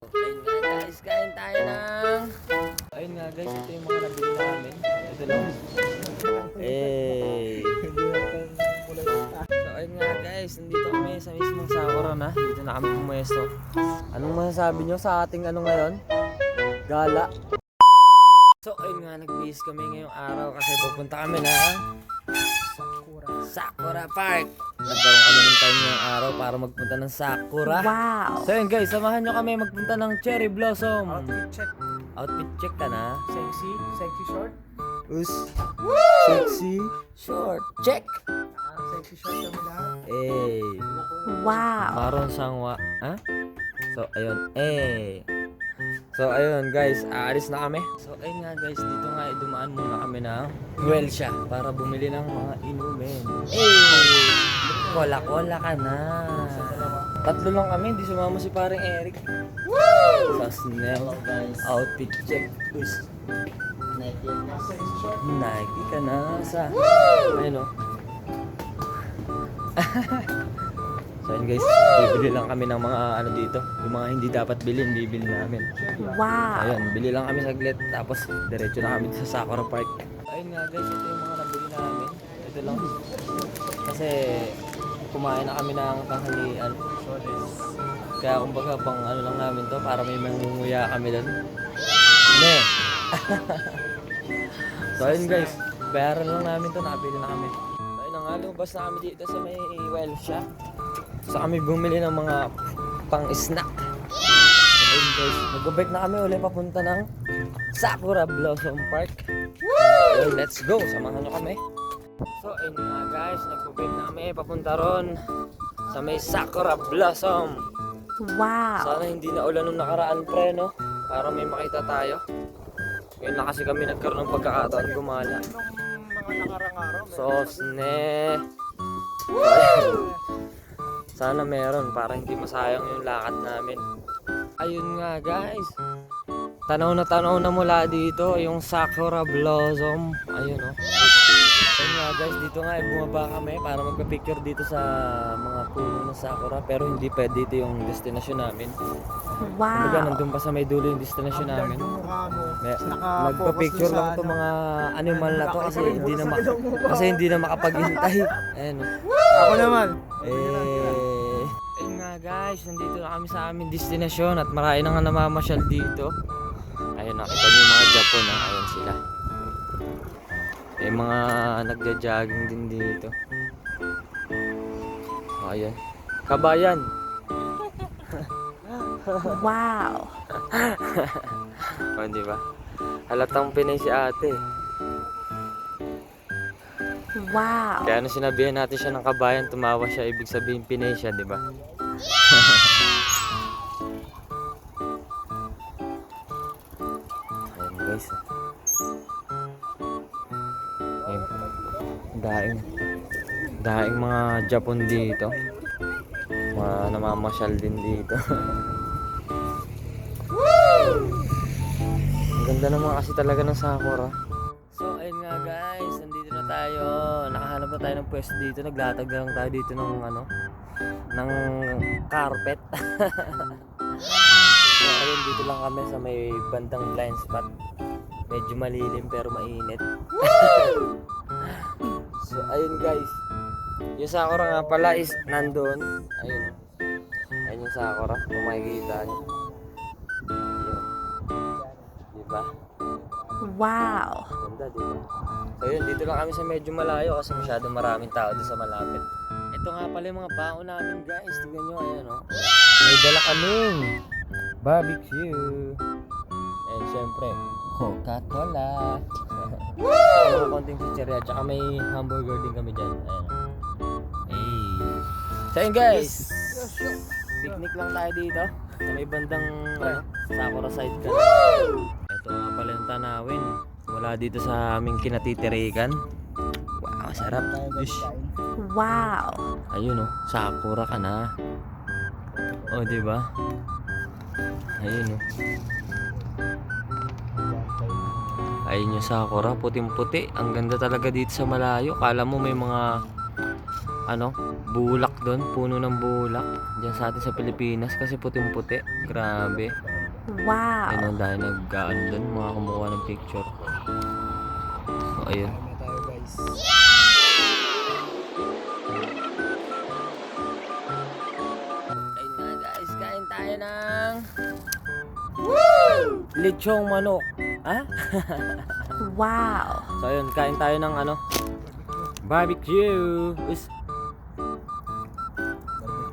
Ayun nga guys, kain tayo ng... Ayun nga guys, ito yung mga nabili namin. Ito lang. Eh. So ayun nga guys, nandito kami sa mismong Sakura na. Dito na kami pumuesto. Anong masasabi nyo sa ating ano ngayon? Gala. So ayun nga, nagbihis kami ngayong araw kasi pupunta kami na Sakura. Park. Nagkaroon kami ng time ngayong araw para magpunta ng Sakura. Wow! So yun guys, samahan nyo kami magpunta ng Cherry Blossom. Outfit check. Outfit check ka na. Sexy. Sexy short. Us. Sexy. Short. Check. Ah, sexy short kami lahat. Eh. Wow! Maron sangwa. Ha? So, ayun. Eh. So, ayun guys, aalis na kami. So, ayun nga guys, dito nga eh, dumaan muna kami ng Welsia para bumili ng mga inumin. Eh! Cola-cola ka na. Tatlo lang kami, hindi sumama si parang Eric. Woo! Sa snell. Outfit check. Short. Nike ka na sa... Ayun o. so yun guys, bibili lang kami ng mga ano dito. Yung mga hindi dapat bilhin, bibili namin. Wow! Ayun, bili lang kami saglit. Tapos diretso na kami sa Sakura Park. Ayun nga guys, ito yung mga nabili namin. Ito lang. Kasi kumain na kami ng kahalian. Kaya kumbaga pang ano lang namin to para may mangunguya kami doon. Ne. so ayun guys, bayaran lang namin to, nakabili na kami. So ayun nga, lumabas na kami dito sa may well shop. So kami bumili ng mga pang-snack. So ayun guys, mag-bike na kami uli papunta ng Sakura Blossom Park. Ayun, let's go, samahan nyo kami. So ayun nga guys, nag-bike na kami papunta ron sa may Sakura Blossom. Wow! Sana hindi na ulan nung nakaraan pre, no? Para may makita tayo. Ngayon na kasi kami nagkaroon ng pagkakataon gumala. Nung mga nakarang araw. Sosne. Sana meron para hindi masayang yung lakad namin. Ayun nga guys. Tanaw na tanaw na mula dito yung Sakura Blossom. Ayun oh. Ayun nga guys, dito nga eh, bumaba kami para magpa-picture dito sa mga puno ng Sakura pero hindi pwede dito yung destination namin. Kumbaga Wow! nandun pa sa may dulo yung destination namin. May, nagpa-picture lang to ano. mga animal na to kasi hindi na ma- kasi hindi na makapaghintay. Ayan. Ako naman. Eh, ayun guys, nandito na kami sa aming destinasyon at marami na nga namamasyal dito. Ayun, nakita niyo yung mga Japon, ah. ayun sila. May mga nagja-jogging din dito. Ayun. Kabayan. Wow! O, di ba? Halatang Pinay si ate. Wow! Kaya nung sinabihan natin siya ng kabayan, tumawa siya, ibig sabihin Pinay siya, di ba? Ayun guys. Ayun. Daing. Daing mga Japon dito. Mga namamasyal din dito. Ang ganda naman kasi talaga ng Sakura. So ayun nga guys, nandito na tayo. Nakahanap na tayo ng pwesto dito. Naglatag na lang tayo dito ng ano, ng carpet. so ayun, dito lang kami sa may bandang blind spot. Medyo malilim pero mainit. so ayun guys. Yung Sakura nga pala is nandun. Ayun. Ayun yung Sakura. Kung makikita nyo. Yun. Diba? Wow! Ganda, di ba? So yun, dito lang kami sa medyo malayo kasi masyadong maraming tao doon sa malapit. Ito nga pala yung mga baon namin guys. Tingnan nyo, ayan o. May dala kaming barbecue. And syempre, Coca-Cola. Mga konting chicheria. Tsaka may hamburger din kami dyan. Ayan. Hey. So yun guys. Picnic lang tayo dito. Sa may bandang ano, Sakura side ka. Ito nga pala yung tanawin. Mula dito sa aming kinatitirikan. Wow, sarap. Ish. Wow! Ayun oh, Sakura ka na. Oh, di ba? Ayun oh. Ayun yung Sakura, puting-puti. Ang ganda talaga dito sa malayo. Kala mo may mga ano, bulak doon, puno ng bulak. Diyan sa atin sa Pilipinas kasi puting-puti. Grabe. Wow. Ayun ang dahil nag-ano dun, mga kumukuha ng picture. So, ayun. Kaya Lechong manok. Ha? Wow. So ayun, kain tayo ng ano? Barbecue. Is...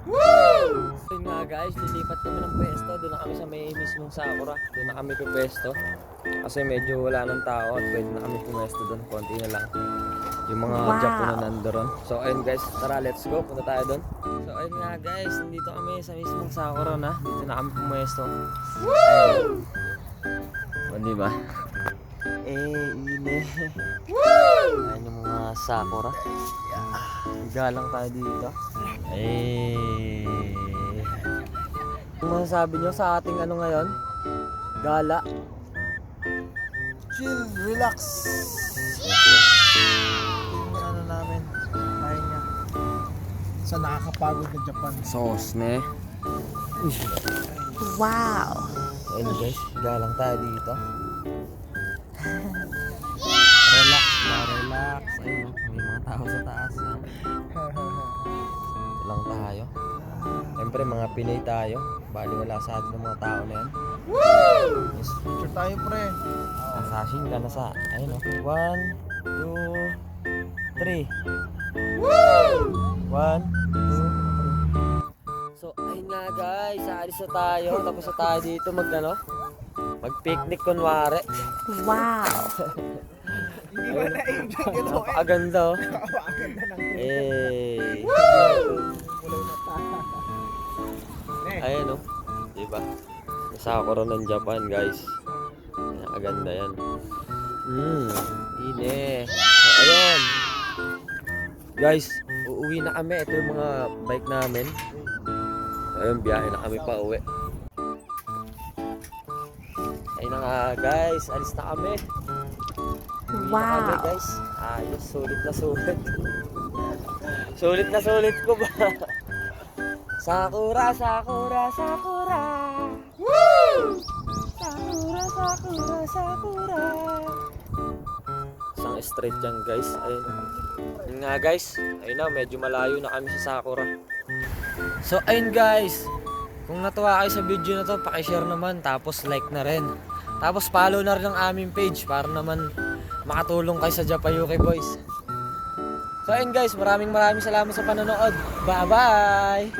Woo! Ayun nga guys, lilipat kami ng pwesto. Doon na kami sa may mismong Sakura. Doon na kami pwesto. Kasi medyo wala ng tao at pwede na kami pumwesto doon. Konti na lang. Yung mga Wow. Japan na nandoon. So ayun guys, tara let's go. Punta tayo doon. So ayun nga guys, nandito kami sa mismong Sakura na. Dito na kami pumwesto. Woo! O diba? Eh, ine. Ayan yung mga sakura. Galang tayo dito. Eh. Ano masasabi nyo sa ating ano ngayon? Gala. Chill, relax. Yung ano namin, pahinga. Sa nakakapagod na Japan. Sauce, ne? Wow. Ayun guys, galang tayo dito. relax na, relax. Ayun, oh, may mga tao sa taas. Ha? Ito lang tayo. Siyempre, mga Pinay tayo. Bali wala sa atin ng mga tao na yan. Yes. Picture tayo pre. Assassin ka na sa, ayun o. One, two, three. One, guys, aalis na tayo. Tapos na tayo dito mag ano? Mag-picnic kunwari. Wow. Hindi na-enjoy ito? Napakaganda oh. Ng Eh. na Ayan oh. Diba? Sakura ng Japan guys. Nakaganda yan. Hmm. Ine. So, ayun. Guys, uuwi na kami. Ito yung mga bike namin. Ayun, biyahe na kami pa uwi. Ayun na nga guys, alis na kami. Uwi na kami Wow. guys. Ayos, sulit na sulit. sulit na sulit ko ba? Sakura, Sakura, Sakura. Woo! Sakura, Sakura, Sakura. Isang straight yan guys. Ayun. Yun nga guys. Ayun na, medyo malayo na kami sa Sakura. So ayun guys. Kung natuwa kayo sa video na to, pakishare naman. Tapos like na rin. Tapos follow na rin ang aming page para naman makatulong kayo sa Japayuki Boys. So ayun guys, maraming maraming salamat sa panonood. Bye-bye!